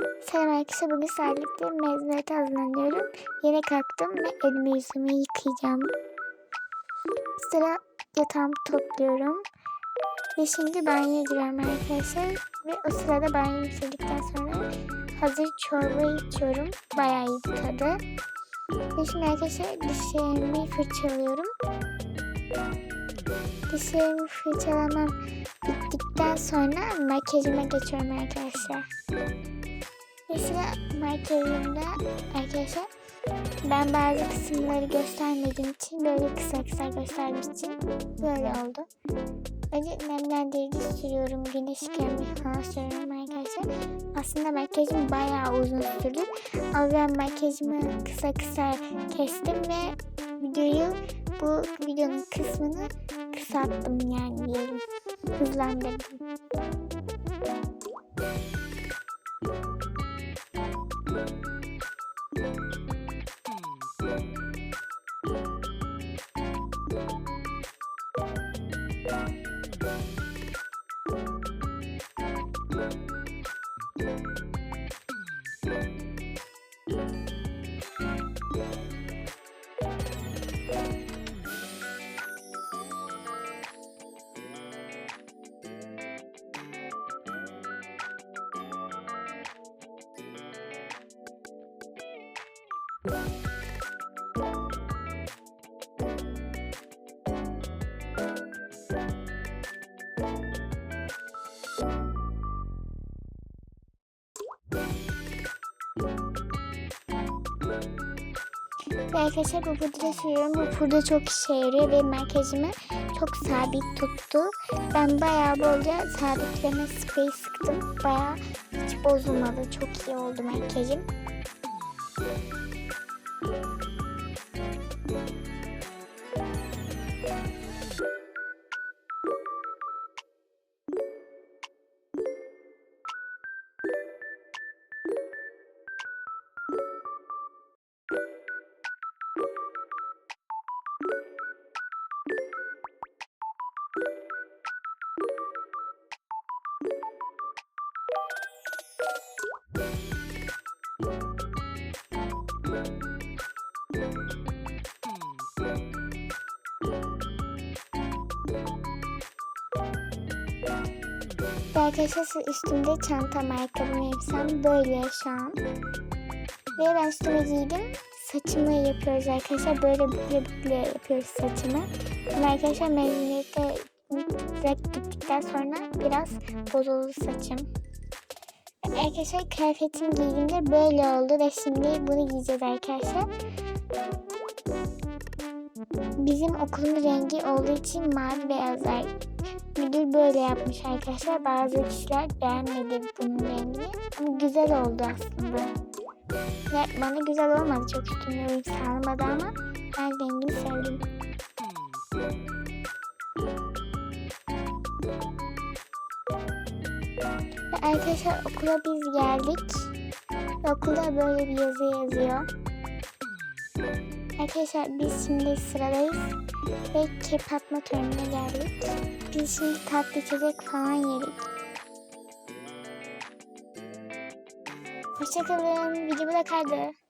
Selam arkadaşlar. Bugün sağlıklı mezuniyete hazırlanıyorum. Yine kalktım ve elimi yüzümü yıkayacağım. Sıra yatağımı topluyorum. Ve şimdi banyoya giriyorum arkadaşlar. Ve o sırada banyoyu bitirdikten sonra hazır çorba içiyorum. Bayağı iyi bir tadı. Ve şimdi arkadaşlar dişlerimi fırçalıyorum. Dişlerimi fırçalamam bittikten sonra makyajıma geçiyorum arkadaşlar. Mesela makyajımda arkadaşlar ben bazı kısımları göstermediğim için böyle kısa kısa gösterdiğim için böyle oldu. Önce nemlendirici sürüyorum. Güneş kremi falan sürüyorum arkadaşlar. Aslında makyajım bayağı uzun sürdü. Ama ben makyajımı kısa kısa kestim ve videoyu bu videonun kısmını kısalttım yani diyelim. Hızlandırdım. Ve arkadaşlar bu pudra sürüyorum. Bu pudra çok işe yarıyor ve makyajımı çok sabit tuttu. Ben bayağı bolca sabitleme sprey sıktım. Bayağı hiç bozulmadı. Çok iyi oldu makyajım. Thank you. Arkadaşlar üstümde çantam, ayakkabım, elbisem böyle şu an. Ve ben üstüme giydim. Saçımı yapıyoruz arkadaşlar. Böyle bükle bükle yapıyoruz saçımı. Ama arkadaşlar mezuniyete gittikten sonra biraz bozuldu saçım. Arkadaşlar kıyafetimi giydiğimde böyle oldu ve şimdi bunu giyeceğiz arkadaşlar. Bizim okulun rengi olduğu için mavi beyazlar. Müdür böyle yapmış arkadaşlar. Bazı kişiler beğenmedi bunun rengini. Ama güzel oldu aslında. Ve bana güzel olmadı. Çok üstüne sağlamadı ama ben rengini sevdim. Arkadaşlar okula biz geldik. Okulda böyle bir yazı yazıyor. Arkadaşlar biz şimdi sıradayız ve kep atma törenine geldik. Biz şimdi tatlı içecek falan yedik. Hoşçakalın. Video bu da kaydı.